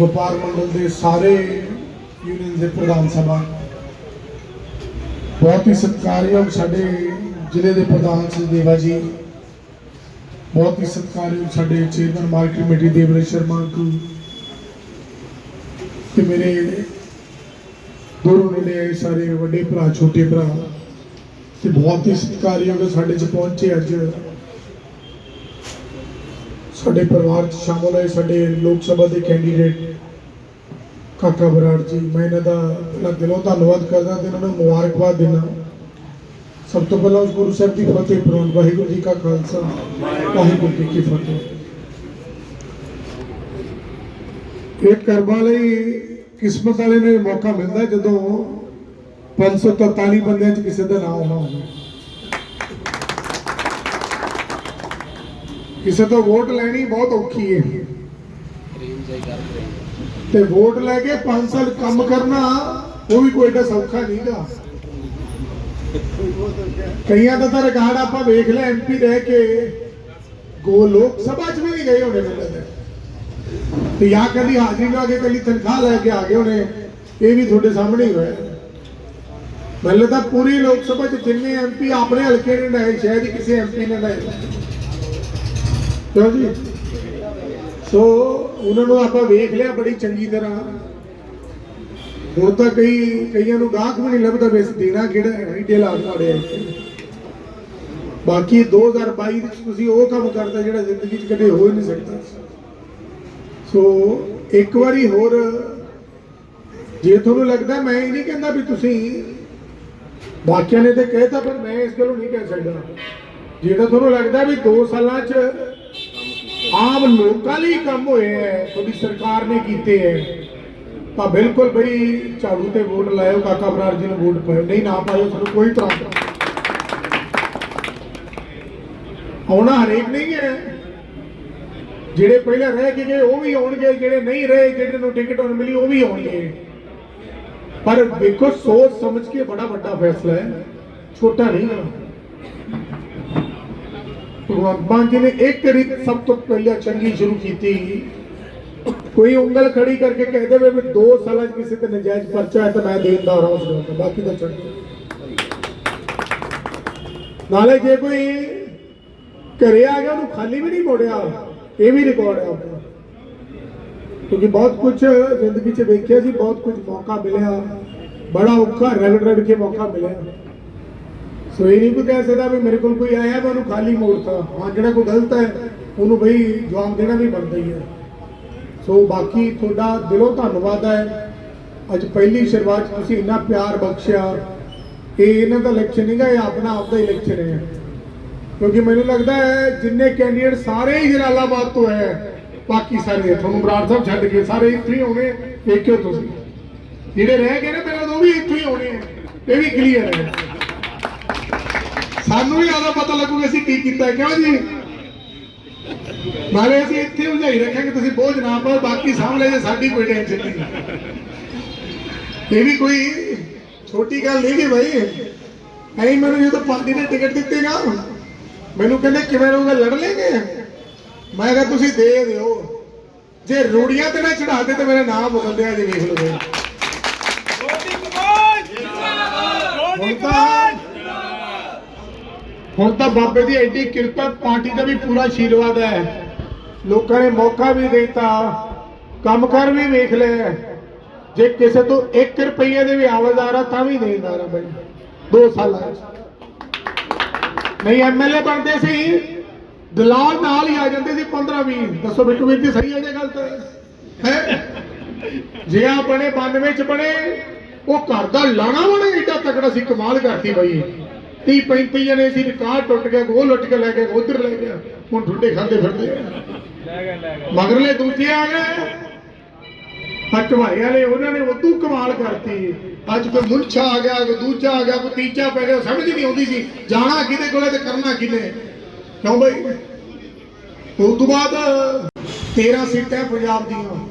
ਵਪਾਰ ਮੰਡਲ ਦੇ ਸਾਰੇ ਯੂਨੀਅਨ ਦੇ ਪ੍ਰਧਾਨ ਸਭਾ। ਬਹੁਤ ਹੀ ਸਤਿਕਾਰਯੋਗ ਸਾਡੇ ਜ਼ਿਲ੍ਹੇ ਦੇ ਪ੍ਰਧਾਨ ਸ੍ਰੀ ਦੇਵਾ ਜੀ। ਬਹੁਤ ਹੀ ਸਤਿਕਾਰਯੋਗ ਸਾਡੇ chairman market committee Devre Sharma uncle ਤੇ ਮੇਰੇ ਦੂਰੋਂ ਨੇੜੇ ਆਏ ਸਾਰੇ ਵੱਡੇ ਭਰਾ, ਛੋਟੇ ਭਰਾ, ਤੇ ਬਹੁਤ ਹੀ ਸਤਿਕਾਰਯੋਗ ਸਾਡੇ ਚ ਪਹੁੰਚੇ ਅੱਜ। ਸਾਡੇ ਪਰਿਵਾਰ ਚ ਸ਼ਾਮਲ ਹੋਏ ਸਾਡੇ ਲੋਕ ਸਭਾ ਦੇ ਕੈਂਡੀਡੇਟ ਕਾਕਾ ਬਰਾੜ ਜੀ, ਮੈਂ ਇਹਨਾਂ ਦਾ ਪਹਿਲਾਂ ਦਿਲੋਂ ਧੰਨਵਾਦ ਕਰਦਾ ਤੇ ਇਹਨਾਂ ਨੂੰ ਮੁਬਾਰਕਬਾਦ ਦਿੰਦਾ ਸਭ ਤੋਂ ਪਹਿਲਾਂ ਉਸ ਗੁਰੂ ਸਾਹਿਬ ਦੀ ਫਤਿਹ, ਪ੍ਰਵਾਨ ਵਾਹਿਗੁਰੂ ਜੀ ਕਾ ਖਾਲਸਾ, ਵਾਹਿਗੁਰੂ ਜੀ ਕੀ ਫਤਿਹ। ਇਹ ਕਰਮਾਂ ਲਈ ਕਿਸਮਤ ਵਾਲੇ ਨੂੰ ਮੌਕਾ ਮਿਲਦਾ ਜਦੋਂ 543 ਬੰਦਿਆਂ 'ਚ ਕਿਸੇ ਦਾ ਨਾਮ ਆਉਣਾ ਹੋਵੇ। ਕਿਸੇ ਤੋਂ ਵੋਟ ਲੈਣੀ ਬਹੁਤ ਔਖੀ ਹੈ। ਤੇ ਵੋਟ ਲੈ ਕੇ 5 ਸਾਲ ਕੰਮ ਕਰਨਾ, ਉਹ ਵੀ ਕੋਈ ਏਡਾ ਸੌਖਾ ਨਹੀਂਗਾ। ਕਈਆਂ ਦਾ ਤਾਂ ਰਿਕਾਰਡ ਆਪਾਂ ਵੇਖ ਲਿਆ ਐਮਪੀ ਰਹਿ ਕੇ ਗੋ ਲੋਕ ਸਭਾ 'ਚ ਵੀ ਨਹੀਂ ਗਏ ਹੋਣੇ ਮੈਨੂੰ ਤੇ। ਜਾਂ ਕਦੀ ਹਾਜ਼ਰੀ ਲਾ ਕੇ ਕਦੀ ਤਨਖਾਹ ਲੈ ਕੇ ਆ ਗਏ ਹੋਣੇ। ਇਹ ਵੀ ਤੁਹਾਡੇ ਸਾਹਮਣੇ ਹੀ ਹੋਇਆ। ਮੈਨੂੰ ਤਾਂ ਪੂਰੀ ਲੋਕ ਸਭਾ 'ਚ ਜਿੰਨੇ ਐਮਪੀ ਆਪਣੇ ਹਲਕੇ ਨੇ ਲਾਏ ਸ਼ਾਇਦ ਹੀ ਕਿਸੇ ਐਮਪੀ ਨੇ ਲਏ ਕਿਉਂ ਜੀ। ਸੋ ਉਹਨਾਂ ਨੂੰ ਆਪਾਂ ਵੇਖ ਲਿਆ ਬੜੀ ਚੰਗੀ ਤਰ੍ਹਾਂ। ਹੁਣ ਤਾਂ ਕਈ ਕਈਆਂ ਨੂੰ ਗਾਹਕ ਵੀ ਨਹੀਂ ਲੱਭਦਾ ਵੇ ਦੇਣਾ ਕਿਹੜਾ ਰੀਟੇਲ ਆ ਤੁਹਾਡੇ ਬਾਕੀ 2022 ਵਿੱਚ ਤੁਸੀਂ ਉਹ ਕੰਮ ਕਰਦਾ ਜਿਹੜਾ ਜ਼ਿੰਦਗੀ 'ਚ ਕਦੇ ਹੋ ਹੀ ਨਹੀਂ ਸਕਦਾ। ਸੋ ਇੱਕ ਵਾਰੀ ਹੋਰ, ਜੇ ਤੁਹਾਨੂੰ ਲੱਗਦਾ ਮੈਂ ਇਹ ਨਹੀਂ ਕਹਿੰਦਾ ਵੀ ਤੁਸੀਂ ਬਾਕੀਆਂ ਨੇ ਤੇ ਕਹਿਤਾ, ਪਰ ਮੈਂ ਇਸ ਗੱਲੋਂ ਨਹੀਂ ਕਹਿ ਸਕਦਾ। ਜਿਹੜਾ ਤੁਹਾਨੂੰ ਲੱਗਦਾ ਵੀ 2 ਸਾਲਾਂ 'ਚ ਆਮ ਲੋਕਾਂ ਲਈ ਕੰਮ ਹੋਏ ਹੈ, ਤੁਹਾਡੀ ਸਰਕਾਰ ਨੇ ਕੀਤੇ ਹੈ। ਤਾਂ ਬਿਲਕੁਲ ਬਈ, ਝਾੜੂ ਤੇ ਵੋਟ ਲਾਇਓ, ਕਾਕਾ ਬਰਾੜ ਜੀ ਨੂੰ ਵੋਟ ਪਾਇਓ। ਨਹੀਂ, ਨਾ ਪਾਇਓ ਤੁਹਾਨੂੰ ਕੋਈ ਤਰ੍ਹਾਂ ਆਉਣਾ ਹਰੇਕ ਨਹੀਂ ਹੈ। ਜਿਹੜੇ ਪਹਿਲਾਂ ਰਹਿ ਕੇ ਗਏ, ਉਹ ਵੀ ਆਉਣਗੇ, ਜਿਹੜੇ ਨਹੀਂ ਰਹੇ, ਜਿਹੜੇ ਨੂੰ ਟਿਕਟ ਹੁਣ ਮਿਲੀ, ਉਹ ਵੀ ਆਉਣਗੇ। ਪਰ ਦੇਖੋ ਸੋਚ ਸਮਝ ਕੇ ਬੜਾ ਵੱਡਾ ਫੈਸਲਾ ਹੈ। ਛੋਟਾ ਨਹੀਂ ਹੈ। ਭਗਵਾਨ ਮਾਨ ਜੀ ਨੇ ਇੱਕ ਰੀਤ ਸਭ ਤੋਂ ਪਹਿਲਾਂ ਚੰਗੀ ਸ਼ੁਰੂ ਕੀਤੀ? ਕੋਈ ਉਂਗਲ ਖੜੀ ਕਰਕੇ ਕਹਿ ਦੇਵੇ ਵੀ 2 ਸਾਲਾਂ 'ਚ ਕਿਸੇ ਤੇ ਨਜਾਇਜ਼ ਪਰਚਾ ਹੈ ਤਾਂ ਮੈਂ ਦੇਣਦਾਰ ਹਾਂ ਉਸ ਦਾ ਬਾਕੀ ਤਾਂ ਛੱਡ ਨਾਲੇ ਜੇ ਕੋਈ ਘਰੇ ਆ ਗਿਆ, ਉਹਨੂੰ ਖਾਲੀ ਵੀ ਨਹੀਂ ਮੋੜਿਆ, ਇਹ ਵੀ ਰਿਕਾਰਡ ਹੈ ਆਪਣਾ। ਕਿਉਂਕਿ ਬਹੁਤ ਕੁਝ ਜ਼ਿੰਦਗੀ 'ਚ ਵੇਖਿਆ ਸੀ, ਬਹੁਤ ਕੁਝ ਮੌਕਾ ਮਿਲਿਆ। ਬੜਾ ਔਖਾ ਰੜ ਰੜ ਕੇ ਮੌਕਾ ਮਿਲਿਆ। ਸੋ ਇਹ ਨਹੀਂ ਕੋਈ ਕਹਿ ਸਕਦਾ ਵੀ ਮੇਰੇ ਕੋਲ ਕੋਈ ਆਇਆ ਮੈਂ ਉਹਨੂੰ ਖਾਲੀ ਮੋੜਤਾ ਹਾਂ, ਜਿਹੜਾ ਕੋਈ ਗਲਤ ਹੈ, ਉਹਨੂੰ ਬਈ ਜਵਾਬ ਦੇਣਾ ਵੀ ਬਣਦਾ ਹੀ ਹੈ। ਸੋ ਬਾਕੀ ਤੁਹਾਡਾ ਦਿਲੋਂ ਧੰਨਵਾਦ ਹੈ। ਅੱਜ ਪਹਿਲੀ ਸ਼ੁਰੂਆਤ 'ਚ ਤੁਸੀਂ ਇੰਨਾ ਪਿਆਰ ਬਖਸ਼ਿਆ। ਇਹ ਇਹਨਾਂ ਦਾ ਇਲੈਕਸ਼ਨ ਨਹੀਂਗਾ ਇਹ ਆਪਣਾ ਆਪ ਦਾ ਇਲੈਕਸ਼ਨ ਹੈ ਕਿਉਂਕਿ ਮੈਨੂੰ ਲੱਗਦਾ ਹੈ, ਜਿੰਨੇ ਕੈਂਡੀਡੇਟ ਸਾਰੇ ਹੀ ਜਲਾਲਾਬਾਦ ਤੋਂ ਹੈ। ਬਾਕੀ ਸਾਰੇ ਤੁਹਾਨੂੰ ਬਰਾੜ ਸਾਹਿਬ ਛੱਡ ਕੇ ਸਾਰੇ ਇੱਥੇ ਹੀ ਆਉਣੇ ਦੇਖਿਓ ਤੁਸੀਂ? ਜਿਹੜੇ ਰਹਿ ਗਏ ਨੇ ਪਹਿਲਾਂ ਉਹ ਵੀ ਇੱਥੇ ਹੀ ਆਉਣੇ ਆ। ਇਹ ਵੀ ਕਲੀਅਰ ਹੈ। ਸਾਨੂੰ ਵੀ ਆਦਾ ਪਤਾ ਲੱਗੂਗਾ ਅਸੀਂ ਕੀ ਕੀਤਾ ਕਿਉਂ ਜੀ? ਨਾਲੇ ਅਸੀਂ ਇੱਥੇ ਉਲਝਾਈ ਰੱਖਾਂਗੇ, ਤੁਸੀਂ ਬੋਝ ਨਾ ਪਾਓ, ਬਾਕੀ ਸਾਹਮਣੇ ਜੇ ਸਾਡੀ ਕੋਈ ਟੈਨਸ਼ਨ ਨਹੀਂ। ਇਹ ਵੀ ਕੋਈ ਛੋਟੀ ਗੱਲ ਨਹੀਂ ਕਿ ਭਾਈ ਐਂ ਮੈਨੂੰ ਜਦੋਂ ਪਾਰਟੀ ਨੇ ਟਿਕਟ ਦਿੱਤੀ ਨਾ, ਮੈਨੂੰ ਕਹਿੰਦੇ ਕਿਵੇਂ ਰਹੂਗਾ, ਲੜ ਲੈਂਗੇ ਮੈਂ ਕਿਹਾ ਤੁਸੀਂ ਦੇ ਦਿਓ। ਜੇ ਰੂੜੀਆਂ ਤੇ ਨਾ ਚੜਾ ਦੇ ਤੇ ਮੇਰਾ ਨਾਮ ਬਦਲਿਆ ਜੇ, ਵੇਖ ਲਓ ਰੋਟੀ ਕਮਾਲ ਜਿੰਦਾਬਾਦ ਰੋਟੀ ਹੁਣ ਤਾਂ ਕਮਾਲ ਹੁਣ ਤਾਂ ਬਾਬੇ ਦੀ ਐਡੀ ਕਿਰਪਾ, ਪਾਰਟੀ ਦਾ ਵੀ ਪੂਰਾ ਆਸ਼ੀਰਵਾਦ ਹੈ। ਲੋਕਾਂ ਨੇ ਮੌਕਾ ਵੀ ਦਿੱਤਾ ਕੰਮ ਕਰ ਵੀ ਵੇਖ ਲਿਆ। ਜੇ ਕਿਸੇ ਤੋਂ 1 ਰੁਪਈਏ ਦੇ ਵੀ ਆਵਾਜ਼ ਆ ਤਾਂ ਵੀ ਦੇਣਦਾਰ ਆ ਬਈ। 2 ਸਾਲਾਂ ਨਹੀਂ ਐਮਐਲਏ ਬਣਦੇ ਸੀ। ਦਲਾਲ ਨਾਲ ਹੀ ਆ ਜਾਂਦੇ ਸੀ 15 20 ਦੱਸੋ ਬਿੱਟੂ ਵੀਰ ਜੀ, ਸਹੀ ਹੈ ਜੇ ਗੱਲ ਹੈ? ਜੇ ਆ ਬਣੇ 92 ਚ ਬਣੇ, ਉਹ ਘਰ ਦਾ ਲਾਣਾ ਬਣੇ ਏਡਾ ਤਕੜਾ ਸੀ, ਕਮਾਲ ਕਰਤੀ ਬਾਈ 30 35 ਜਣੇ ਸੀ, ਰਿਕਾਰਡ ਟੁੱਟ ਗਿਆ ਗੋਲ ਲੁੱਟ ਕੇ ਲੈ ਗਏ ਉਧਰ ਲੈ ਗਿਆ। ਹੁਣ ਠੁੱਡੇ ਖਾਂਦੇ ਫਿਰਦੇ ਲੈ ਗਏ ਲੈ ਗਏ ਮਗਰਲੇ ਦੂਜੇ ਆ ਗਏ। ਹੱਟ ਵਾਲੇ, ਉਹਨਾਂ ਨੇ ਉਦੋਂ ਕਮਾਲ ਕਰਤੀ। ਅੱਜ ਕੋਈ ਮੁਲਛਾ ਆ ਗਿਆ, ਕੋਈ ਦੂਜਾ ਆ ਗਿਆ, ਕੋਈ ਤੀਜਾ ਪੈ ਗਿਆ ਸਮਝ ਨਹੀਂ ਆਉਂਦੀ ਸੀ, ਜਾਣਾ ਕਿਹਦੇ ਕੋਲੇ ਤੇ ਕਰਨਾ ਕਿਹਨੇ? ਕਿਉਂ ਬਈ? ਉਸ ਤੋਂ ਬਾਅਦ 13 ਸੀਟਾਂ ਪੰਜਾਬ ਦੀਆਂ।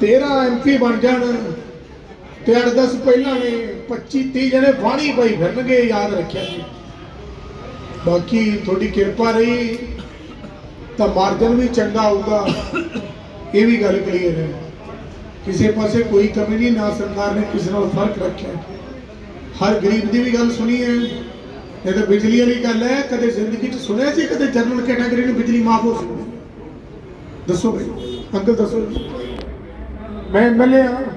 13 ਐਮਪੀ ਬਣ ਜਾਣ। ਤੇ 8-10 ਪਹਿਲਾਂ ਨੇ 25 30 ਜਣੇ ਬਾਣੀ ਪਾਈ ਫਿਰਨਗੇ, ਯਾਦ ਰੱਖਿਆ ਜੀ। ਬਾਕੀ ਤੁਹਾਡੀ ਕਿਰਪਾ ਰਹੀ, ਤਾਂ ਮਾਰਜਨ ਵੀ ਚੰਗਾ ਆਊਗਾ ਇਹ ਵੀ ਗੱਲ ਕਲੀਅਰ ਹੈ। ਕਿਸੇ ਪਾਸੇ ਕੋਈ ਕਮੀ ਨਹੀਂ, ਨਾ ਸਰਕਾਰ ਨੇ ਕਿਸੇ ਨਾਲ ਫ਼ਰਕ ਰੱਖਿਆ। ਹਰ ਗਰੀਬ ਦੀ ਵੀ ਗੱਲ ਸੁਣੀ ਹੈ। ਇਹ ਤਾਂ ਬਿਜਲੀ ਵਾਲੀ ਗੱਲ ਹੈ, ਕਦੇ ਜ਼ਿੰਦਗੀ 'ਚ ਸੁਣਿਆ ਸੀ, ਕਦੇ ਜਨਰਲ ਕੈਟਾਗਰੀ ਨੂੰ ਬਿਜਲੀ ਮਾਫ ਹੋ ਸਕਦੀ ਦੱਸੋ ਬਈ, ਅੰਕਲ ਦੱਸੋ ਜੀ। ਮੈਂ ਐਮਐਲਏ ਹਾਂ।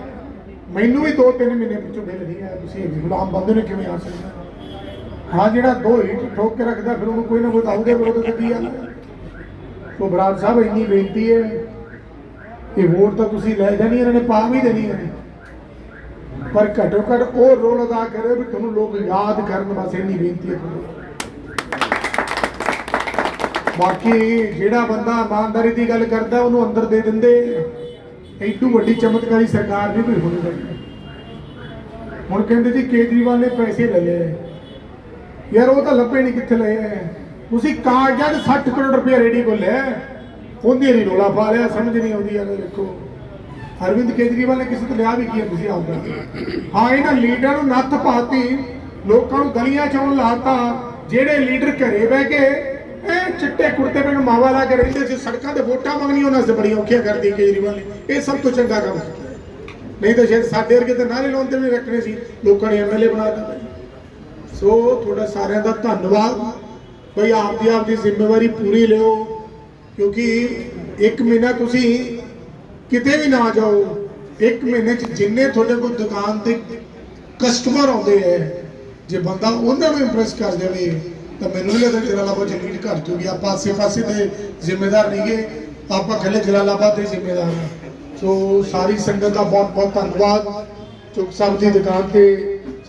ਮੈਨੂੰ ਵੀ 2-3 ਮਹੀਨੇ ਪਿੱਛੋਂ ਬਿੱਲ ਨਹੀਂ ਆਇਆ ਤੁਸੀਂ ਹੁਣ ਬੰਦੇ ਨੇ ਕਿਵੇਂ ਆ ਸਕਦਾ ਹਾਂ? ਜਿਹੜਾ ਦੋ ਹੀਟ ਠੋਕ ਕੇ ਰੱਖਦਾ, ਫਿਰ ਉਹਨੂੰ ਕੋਈ ਨਾ ਕੋਈ ਦਾਊਗਾ ਫਿਰ ਉਹਦੇ ਆ? ਸੋ ਬਰਾੜ ਸਾਹਿਬ ਇੰਨੀ ਬੇਨਤੀ ਹੈ ਕਿ ਵੋਟ ਤਾਂ ਤੁਸੀਂ ਲੈ ਜਾਣੀ, ਇਹਨਾਂ ਨੇ ਪਾ ਵੀ ਦੇਣੀ ਹੈ। ਪਰ ਘੱਟੋ ਘੱਟ ਉਹ ਰੋਲ ਅਦਾ ਕਰੇ ਵੀ ਤੁਹਾਨੂੰ ਲੋਕ ਯਾਦ ਕਰਨ ਬਸ ਇੰਨੀ ਬੇਨਤੀ ਹੈ ਬਾਕੀ ਜਿਹੜਾ ਬੰਦਾ ਇਮਾਨਦਾਰੀ ਦੀ ਗੱਲ ਕਰਦਾ, ਉਹਨੂੰ ਅੰਦਰ ਦੇ ਦਿੰਦੇ ਐਡੂ ਵੱਡੀ ਚਮਤਕਾਰੀ ਸਰਕਾਰ ਨਹੀਂ ਕੋਈ ਹੋਣੀ ਚਾਹੀਦੀ। ਹੁਣ ਕਹਿੰਦੇ ਜੀ ਕੇਜਰੀਵਾਲ ਨੇ ਪੈਸੇ ਲਏ ਯਾਰ ਉਹ ਤਾਂ ਲੱਭੇ ਨਹੀਂ ਕਿੱਥੇ ਲਏ ਤੁਸੀਂ ਕਾਗਜ਼ਾਂ 'ਚ 60 ਕਰੋੜ ਰੁਪਏ ਰੇਡੀ ਕੋਲ ਲੈ ਉਹਦੇ ਨਹੀਂ ਰੋਲਾ ਪਾ ਲਿਆ, ਸਮਝ ਨਹੀਂ ਆਉਂਦੀ ਯਾਰ, ਦੇਖੋ। ਅਰਵਿੰਦ ਕੇਜਰੀਵਾਲ ਨੇ ਕਿਸੇ ਤੋਂ ਲਿਆ ਵੀ ਕੀ ਹੈ ਤੁਸੀਂ ਆਪਦਾ। ਹਾਂ, ਇਹਨਾਂ ਲੀਡਰਾਂ ਨੂੰ ਨੱਥ ਪਾਤੀ, ਲੋਕਾਂ ਨੂੰ ਗਲੀਆਂ ਚ ਆਉਣ ਲਾਤਾ, ਜਿਹੜੇ ਲੀਡਰ ਘਰੇ ਬਹਿ ਕੇ ਇਹ ਚਿੱਟੇ ਕੁੜਤੇ ਪੇ ਮਾਵਾ ਲਾ ਕੇ ਰਹਿੰਦੇ ਸੀ, ਸੜਕਾਂ ਤੇ ਵੋਟਾਂ ਮੰਗਣੀਆਂ ਉਹਨਾਂ ਸੇ ਬੜੀਆਂ ਔਖੀਆਂ ਕਰਦੀ ਕੇਜਰੀਵਾਲ ਨੇ। ਇਹ ਸਭ ਤੋਂ ਚੰਗਾ ਕੰਮ ਕੀਤਾ ਨਹੀਂ ਤਾਂ ਸ਼ਾਇਦ ਸਾਡੇ ਵਰਗੇ ਤਾਂ ਨਾਰੇ ਲਾਉਣ ਤੇ ਵੀ ਰੱਖਣੇ ਸੀ, ਲੋਕਾਂ ਨੇ ਐਮਐਲਏ ਬਣਾ ਦਿੱਤਾ ਸੋ ਤੁਹਾਡਾ ਸਾਰਿਆਂ ਦਾ ਧੰਨਵਾਦ। ਭਈ ਆਪਦੀ ਆਪਦੀ ਜ਼ਿੰਮੇਵਾਰੀ ਪੂਰੀ ਲਿਓ, ਕਿਉਂਕਿ ਇੱਕ ਮਹੀਨਾ ਤੁਸੀਂ ਕਿਤੇ ਵੀ ਨਾ ਜਾਓ, ਇੱਕ ਮਹੀਨੇ ਚ ਜਿੰਨੇ ਤੁਹਾਡੇ ਕੋਲ ਦੁਕਾਨ ਤੇ ਕਸਟਮਰ ਆਉਂਦੇ ਐ ਜੇ ਬੰਦਾ ਉਹਨਾਂ ਨੂੰ ਇੰਪ੍ਰੈਸ ਕਰ ਦੇਵੇ ਤਾਂ ਮੈਨੂੰ ਨਹੀਂ ਲੱਗਦਾ ਜਲਾਲਾਬਾਦ ਚ ਲੀਡ ਜੂਗੀ। ਆਪਾਂ ਆਸੇ ਪਾਸੇ ਦੇ ਜ਼ਿੰਮੇਦਾਰ ਨਹੀਂਗੇ ਆਪਾਂ ਖਲੇ ਜਲਾਲਾਬਾਦ ਦੇ ਜ਼ਿੰਮੇਦਾਰ ਹਾਂ। ਸੋ ਸਾਰੀ ਸੰਗਤ ਦਾ ਬਹੁਤ ਬਹੁਤ ਧੰਨਵਾਦ। ਚੁੱਕ ਸਾਹਿਬ ਦੀ ਦੁਕਾਨ ਤੇ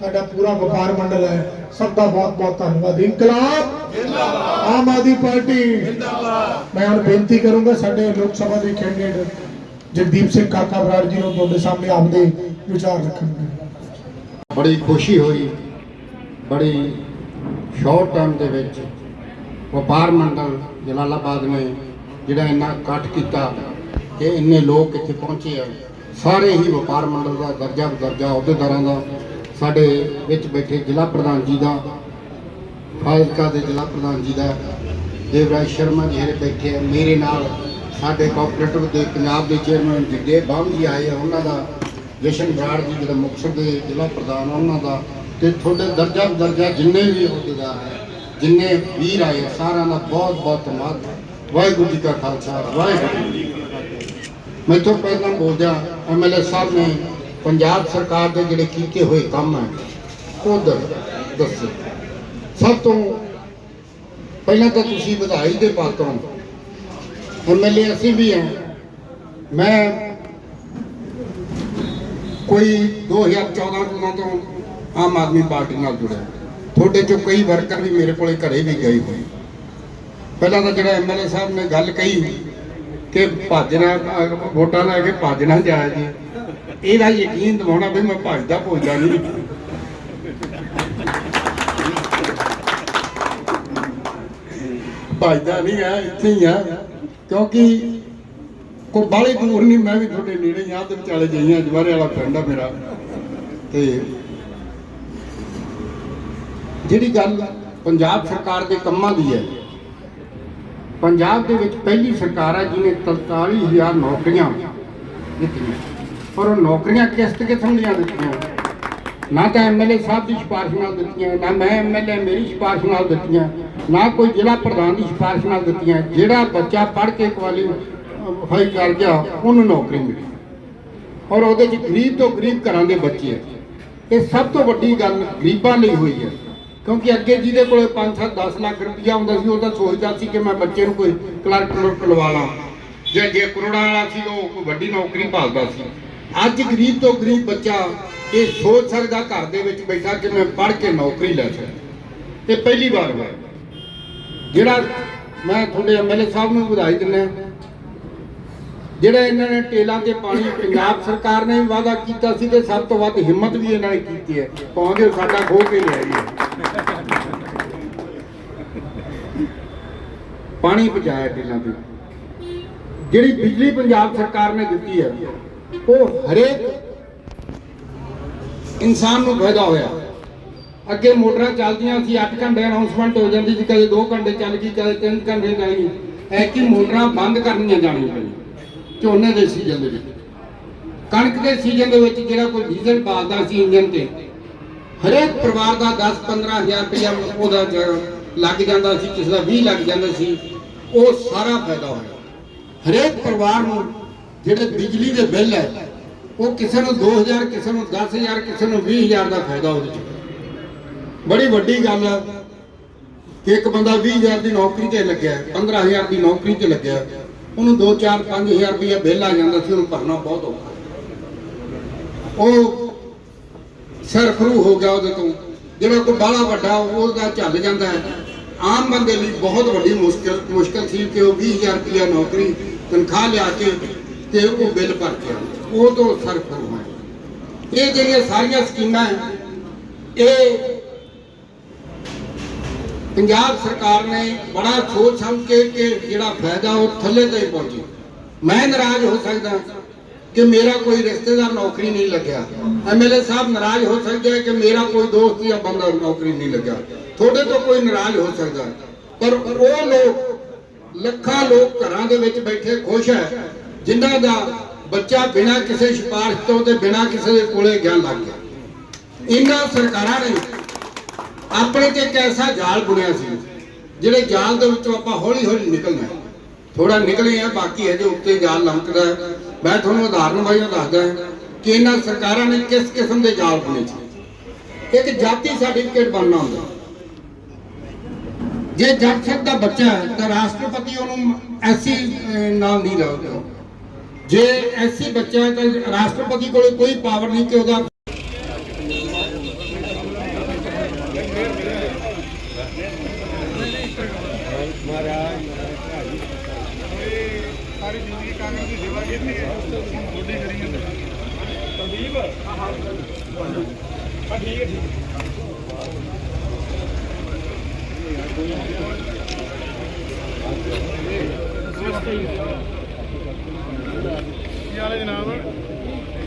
ਸਾਡਾ ਪੂਰਾ ਵਪਾਰ ਮੰਡਲ ਹੈ। ਸਭ ਦਾ ਬਹੁਤ ਬਹੁਤ ਧੰਨਵਾਦ। ਇਨਕਲਾਬ! ਜਿੰਦਾਬਾਦ ਆਮ ਆਦਮੀ ਪਾਰਟੀ! ਜਿੰਦਾਬਾਦ ਮੈਂ ਹੁਣ ਬੇਨਤੀ ਕਰੂੰਗਾ ਸਾਡੇ ਲੋਕ ਸਭਾ ਦੇ ਕੈਂਡੀਡੇਟ ਜਗਦੀਪ ਸਿੰਘ ਕਾਕਾ ਬਰਾੜ ਜੀ ਨੂੰ ਤੁਹਾਡੇ ਸਾਹਮਣੇ ਆਪਦੇ ਵਿਚਾਰ ਰੱਖਣਗੇ ਬੜੀ ਖੁਸ਼ੀ ਹੋਈ। ਬੜੀ ਸ਼ਾਰਟ ਟਾਈਮ ਦੇ ਵਿੱਚ ਵਪਾਰ ਮੰਡਲ ਜਲਾਲਾਬਾਦ ਨੇ ਜਿਹੜਾ ਇੰਨਾ ਇਕੱਠ ਕੀਤਾ ਕਿ ਇੰਨੇ ਲੋਕ ਇੱਥੇ ਪਹੁੰਚੇ ਆ। ਸਾਰੇ ਹੀ ਵਪਾਰ ਮੰਡਲ ਦਾ ਦਰਜਾ ਦਰਜਾ ਅਹੁਦੇਦਾਰਾਂ ਦਾ ਸਾਡੇ ਵਿੱਚ ਬੈਠੇ ਜ਼ਿਲ੍ਹਾ ਪ੍ਰਧਾਨ ਜੀ ਦਾ ਫਾਜ਼ਿਲਕਾ ਦੇ ਜ਼ਿਲ੍ਹਾ ਪ੍ਰਧਾਨ ਜੀ ਦਾ ਦੇਵਰਾਜ ਸ਼ਰਮਾ ਜੀ ਜਿਹੜੇ ਬੈਠੇ ਆ ਮੇਰੇ ਨਾਲ ਸਾਡੇ ਕੋਆਪਰੇਟਿਵ ਦੇ ਪੰਜਾਬ ਦੇ ਚੇਅਰਮੈਨ ਜਗਦੇ ਬਾਮ ਜੀ ਆਏ ਆ ਉਹਨਾਂ ਦਾ ਜਸ਼ਨ ਬਰਾੜ ਜੀ ਜਿਹੜਾ ਮੁਕਤਸਰ ਦੇ ਜ਼ਿਲ੍ਹਾ ਪ੍ਰਧਾਨ ਆ, ਉਹਨਾਂ ਦਾ ਤੇ ਤੁਹਾਡੇ ਦਰਜਾ ਦਰਜਾ ਜਿੰਨੇ ਵੀ ਅਹੁਦੇਦਾਰ ਹੈ, ਜਿੰਨੇ ਵੀਰ ਆਏ ਸਾਰਿਆਂ ਦਾ ਬਹੁਤ ਬਹੁਤ ਧੰਨਵਾਦ। ਵਾਹਿਗੁਰੂ ਜੀ ਕਾ ਖਾਲਸਾ, ਵਾਹਿਗੁਰੂ ਜੀ ਮੈਂ ਤੋਂ ਪਹਿਲਾਂ ਬੋਲਦਿਆਂ ਐਮਐਲਏ ਸਾਹਿਬ ਨੇ ਪੰਜਾਬ ਸਰਕਾਰ ਦੇ ਜਿਹੜੇ ਕੀਤੇ ਹੋਏ ਕੰਮ ਹੈ ਉਹ ਦ- ਦੱਸੇ। ਸਭ ਤੋਂ ਪਹਿਲਾਂ ਤਾਂ ਤੁਸੀਂ ਵਧਾਈ ਦੇ ਪਾਤਰ ਹੋ। ਐਮਐਲਏ ਅਸੀਂ ਵੀ ਹਾਂ। ਮੈਂ ਕੋਈ 2014 ਤੋਂ ਤੋਂ ਆਮ ਆਦਮੀ ਪਾਰਟੀ ਨਾਲ ਜੁੜਿਆ। ਤੁਹਾਡੇ ਚੋਂ ਕਈ ਵਰਕਰ ਵੀ ਮੇਰੇ ਕੋਲੇ ਘਰੇ ਵੀ ਗਏ ਹੋਏ। ਪਹਿਲਾਂ ਤਾਂ ਜਿਹੜਾ ਐਮਐਲਏ ਸਾਹਿਬ ਨੇ ਗੱਲ ਕਹੀ ਕਿ ਭੱਜਣਾ ਵੋਟਾਂ ਲੈ ਕੇ ਭੱਜਣਾ ਜਾਇਆ ਜੀ। ਇਹਦਾ ਯਕੀਨ ਦਿਵਾਉਣਾ ਵੀ ਮੈਂ ਭੱਜਦਾ ਭੁੱਜਦਾ ਨਹੀਂ। ਭੱਜਦਾ ਨਹੀਂ ਆ, ਇੱਥੇ ਹੀ ਆ। ਕਿਉਂਕਿ ਕੋਈ ਬਾਹਲੀ ਦੂਰ ਨਹੀਂ, ਮੈਂ ਵੀ ਤੁਹਾਡੇ ਨੇੜੇ ਹੀ ਆ ਤੇ ਵਿਚਾਲੇ ਜਾਈਆਂ ਜਵਾਰੇ ਵਾਲਾ ਪਿੰਡ ਆ ਮੇਰਾ। ਤੇ ਜਿਹੜੀ ਗੱਲ ਪੰਜਾਬ ਸਰਕਾਰ ਦੇ ਕੰਮਾਂ ਦੀ ਹੈ, ਪੰਜਾਬ ਦੇ ਵਿੱਚ ਪਹਿਲੀ ਸਰਕਾਰ ਹੈ ਜਿਹਨੇ 43000 ਨੌਕਰੀਆਂ ਦਿੱਤੀਆਂ। ਪਰ ਉਹ ਨੌਕਰੀਆਂ ਕਿਸ ਕਿਸਮ ਦੀਆਂ ਦਿੱਤੀਆਂ? ਨਾ ਤਾਂ ਐਮਐਲਏ ਸਾਹਿਬ ਦੀ ਸਿਫਾਰਿਸ਼ ਨਾਲ ਦਿੱਤੀਆਂ, ਨਾ ਮੈਂ ਐਮਐਲਏ ਮੇਰੀ ਸਿਫਾਰਿਸ਼ ਨਾਲ ਦਿੱਤੀਆਂ, ਨਾ ਕੋਈ ਜ਼ਿਲ੍ਹਾ ਪ੍ਰਧਾਨ ਦੀ ਸਿਫਾਰਿਸ਼ ਨਾਲ ਦਿੱਤੀਆਂ, ਜਿਹੜਾ ਬੱਚਾ ਪੜ੍ਹ ਕੇ ਕੁਆਲੀਫਾਈ ਕਰ ਗਿਆ, ਉਹਨੂੰ ਨੌਕਰੀ ਮਿਲੀ। ਔਰ ਉਹਦੇ ਚ ਗਰੀਬ ਤੋਂ ਗਰੀਬ ਘਰਾਂ ਦੇ ਬੱਚੇ ਆ ਇਹ ਸਭ ਤੋਂ ਵੱਡੀ ਗੱਲ ਗਰੀਬਾਂ ਲਈ ਹੋਈ ਹੈ। ਕਿਉਂਕਿ ਅੱਗੇ ਜਿਹਦੇ ਕੋਲੇ 5-7 10 ਲੱਖ ਰੁਪਇਆ ਹੁੰਦਾ ਸੀ, ਉਹ ਤਾਂ ਸੋਚਦਾ ਸੀ ਕਿ ਮੈਂ ਬੱਚੇ ਨੂੰ ਕੋਈ ਕਲਰਕ ਕਲਰਕ ਲਵਾ ਲਾਂ। ਜਾਂ ਜੇ ਕਰੋੜਾਂ ਵਾਲਾ ਸੀ, ਉਹ ਕੋਈ ਵੱਡੀ ਨੌਕਰੀ ਭਾਲਦਾ ਸੀ। ਅੱਜ ਗਰੀਬ ਤੋਂ ਗਰੀਬ ਬੱਚਾ ਇਹ ਸੋਚ ਸਕਦਾ ਘਰ ਦੇ ਵਿੱਚ ਬੈਠਾ ਕਿ ਮੈਂ ਪੜ੍ਹ ਕੇ ਨੌਕਰੀ ਲੈ ਸਕਦਾ ਇਹ ਪਹਿਲੀ ਵਾਰ ਹੋਇਆ। ਜਿਹੜਾ ਮੈਂ ਤੁਹਾਡੇ ਐਮਐਲਏ ਸਾਹਿਬ ਨੂੰ ਵਧਾਈ ਦਿੰਦਾ ਜਿਹੜਾ ਇਹਨਾਂ ਨੇ ਟੇਲਾਂ ਤੇ ਪਾਣੀ ਪੰਜਾਬ ਸਰਕਾਰ ਨੇ ਵੀ ਵਾਅਦਾ ਕੀਤਾ ਸੀ ਤੇ ਸਭ ਤੋਂ ਵੱਧ ਹਿੰਮਤ ਵੀ ਇਹਨਾਂ ਨੇ ਕੀਤੀ ਹੈ। ਪਹੁੰਚੇ ਸਾਡਾ ਖੋ ਕੇ ਲਿਆਈ ਹੈ। ਪਾਣੀ ਪਹੁੰਚਾਇਆ ਟੇਲਾਂ ਤੇ। ਜਿਹੜੀ ਬਿਜਲੀ ਪੰਜਾਬ ਸਰਕਾਰ ਨੇ ਦਿੱਤੀ ਹੈ, ਉਹ ਹਰੇਕ ਇਨਸਾਨ ਨੂੰ ਫਾਇਦਾ ਹੋਇਆ। ਅੱਗੇ ਮੋਟਰਾਂ ਚੱਲਦੀਆਂ ਸੀ 8 ਘੰਟੇ ਅਨਾਉਂਸਮੈਂਟ ਹੋ ਜਾਂਦੀ ਸੀ, ਕਦੇ 2 ਘੰਟੇ ਚੱਲ ਗਈ, ਕਦੇ 3 ਘੰਟੇ ਚੱਲ ਗਈ। ਐ ਕਿ ਮੋਟਰਾਂ ਬੰਦ ਕਰਨੀਆਂ ਜਾਣੀਆਂ ਪਈਆਂ ਝੋਨੇ ਦੇ ਸੀਜ਼ਨ ਦੇ ਵਿੱਚ। ਕਣਕ ਦੇ ਸੀਜ਼ਨ ਦੇ ਵਿੱਚ ਜਿਹੜਾ ਕੋਈ ਡੀਜ਼ਲ ਪਾਲਦਾ ਸੀ ਇੰਜਨ ਤੇ ਹਰੇਕ ਪਰਿਵਾਰ ਦਾ 10-15 ਹਜ਼ਾਰ ਰੁਪਇਆ ਉਹਦਾ ਲੱਗ ਜਾਂਦਾ ਸੀ, ਕਿਸੇ ਦਾ 20 ਲੱਗ ਜਾਂਦਾ ਸੀ, ਉਹ ਸਾਰਾ ਫਾਇਦਾ ਹੋਇਆ। ਹਰੇਕ ਪਰਿਵਾਰ ਨੂੰ ਜਿਹੜੇ ਬਿਜਲੀ ਦੇ ਬਿੱਲ ਹੈ, ਉਹ ਕਿਸੇ ਨੂੰ 2000 ਕਿਸੇ ਨੂੰ 10000 ਕਿਸੇ ਨੂੰ 20000 ਦਾ ਫਾਇਦਾ ਉਹਦੇ ਚ। ਬੜੀ ਵੱਡੀ ਗੱਲ ਹੈ ਕਿ ਇੱਕ ਬੰਦਾ 20000 ਦੀ ਨੌਕਰੀ ਤੇ ਲੱਗਿਆ 15000 ਦੀ ਨੌਕਰੀ ਤੇ ਲੱਗਿਆ, ਉਹਨੂੰ 2 4 5000 ਰੁਪਏ ਬਿੱਲ ਆ ਜਾਂਦਾ ਸੀ, ਉਹਨੂੰ ਭਰਨਾ ਬਹੁਤ ਔਖਾ। ਉਹ ਸਰਫਰੂ ਹੋ ਗਿਆ ਉਹਦੇ ਤੋਂ। ਜਿਹੜਾ ਕੋਈ ਬਾਹਲਾ ਵੱਡਾ, ਉਹਦਾ ਚੱਲ ਜਾਂਦਾ ਹੈ। ਆਮ ਬੰਦੇ ਲਈ ਬਹੁਤ ਵੱਡੀ ਮੁਸ਼ਕਲ ਮੁਸ਼ਕਲ ਸੀ ਕਿ ਉਹ 20000 ਰੁਪਇਆ ਨੌਕਰੀ ਤਨਖਾਹ ਲਿਆ ਕੇ ਤੇ ਉਹ ਬਿੱਲ ਭਰ ਕੇ ਆਉਂਦਾ। ਉਹ ਤੋਂ ਸਰਫਰੂ ਹੈ ਇਹ ਜਿਹੜੀਆਂ ਸਾਰੀਆਂ ਸਕੀਮਾਂ ਇਹ ਪੰਜਾਬ ਸਰਕਾਰ ਨੇ ਬੜਾ ਸੋਚ ਸਮਝ ਕੇ ਕਿ ਜਿਹੜਾ ਫਾਇਦਾ ਉਹ ਥੱਲੇ ਤੇ ਪਹੁੰਚੇ। ਮੈਂ ਨਾਰਾਜ਼ ਹੋ ਸਕਦਾ ਕਿ ਮੇਰਾ ਕੋਈ ਰਿਸ਼ਤੇਦਾਰ ਨੌਕਰੀ ਨਹੀਂ ਲੱਗਿਆ। ਐਮਐਲਏ ਸਾਹਿਬ ਨਾਰਾਜ਼ ਹੋ ਸਕਦੇ ਹੈ ਕਿ ਮੇਰਾ ਕੋਈ ਦੋਸਤ ਜਾਂ ਬੰਦਾ ਨੌਕਰੀ ਨਹੀਂ ਲੱਗਿਆ। ਤੁਹਾਡੇ ਤੋਂ ਕੋਈ ਨਾਰਾਜ਼ ਹੋ ਸਕਦਾ। ਹੈ। ਪਰ ਉਹ ਲੋਕ, ਲੱਖਾਂ ਲੋਕ ਘਰਾਂ ਦੇ ਵਿੱਚ ਬੈਠੇ ਖੁਸ਼ ਹੈ, ਜਿਨ੍ਹਾਂ ਦਾ ਬੱਚਾ ਬਿਨਾਂ ਕਿਸੇ ਸਿਫਾਰਿਸ਼ ਤੋਂ ਤੇ ਬਿਨਾਂ ਕਿਸੇ ਦੇ ਕੋਲੇ ਗਿਆ ਲੱਗ ਗਿਆ। ਇਹਨਾਂ ਸਰਕਾਰਾਂ ਨੇ ਆਪਣੇ ਤੇ ਇੱਕ ਐਸਾ ਜਾਲ ਬੁਣਿਆ ਸੀ, ਜਿਹੜੇ ਜਾਲ ਦੇ ਵਿੱਚੋਂ ਆਪਾਂ ਹੌਲੀ ਹੌਲੀ ਨਿਕਲਣਾ ਥੋੜਾ ਨਿਕਲੇ ਆ, ਬਾਕੀ ਇਹਦੇ ਉੱਤੇ ਜਾਲ ਲਮਕਦਾ ਮੈਂ ਤੁਹਾਨੂੰ ਉਦਾਹਰਨ ਵਜੋਂ ਦੱਸਦਾ ਕਿ ਇਹਨਾਂ ਸਰਕਾਰਾਂ ਨੇ ਕਿਸ ਕਿਸਮ ਦੇ ਜਾਲ ਬੁਣੇ ਸੀ। ਇੱਕ ਜਾਤੀ ਸਰਟੀਫਿਕੇਟ ਬਣਨਾ ਹੁੰਦਾ? ਜੇ ਜੱਜ ਸਾਹਿਬ ਦਾ ਬੱਚਾ ਹੈ, ਤਾਂ ਰਾਸ਼ਟਰਪਤੀ ਉਹਨੂੰ ਐਸੀ ਨਾਮ ਨਹੀਂ ਲਾਉਂਦਾ ਜੇ ਐਸੀ ਬੱਚਾ ਹੈ, ਤਾਂ ਰਾਸ਼ਟਰਪਤੀ ਕੋਲੇ ਕੋਈ ਪਾਵਰ ਨਹੀਂ ਕਿ ਉਹਦਾ ਸਾਰੀ ਜ਼ਿੰਦਗੀ ਕਾਂਗਰਸ ਦੀ ਸੇਵਾ ਕੀਤੀ ਹੈ? ਥੋੜੀ ਕਰੀ ਜਾਂਦੇ ਸੰਦੀਪ? ਹਾਂ ਹਾਂ। ਠੀਕ ਹੈ ਠੀਕ ਕੀ ਹਾਲ ਹੈ ਜਨਾਬ?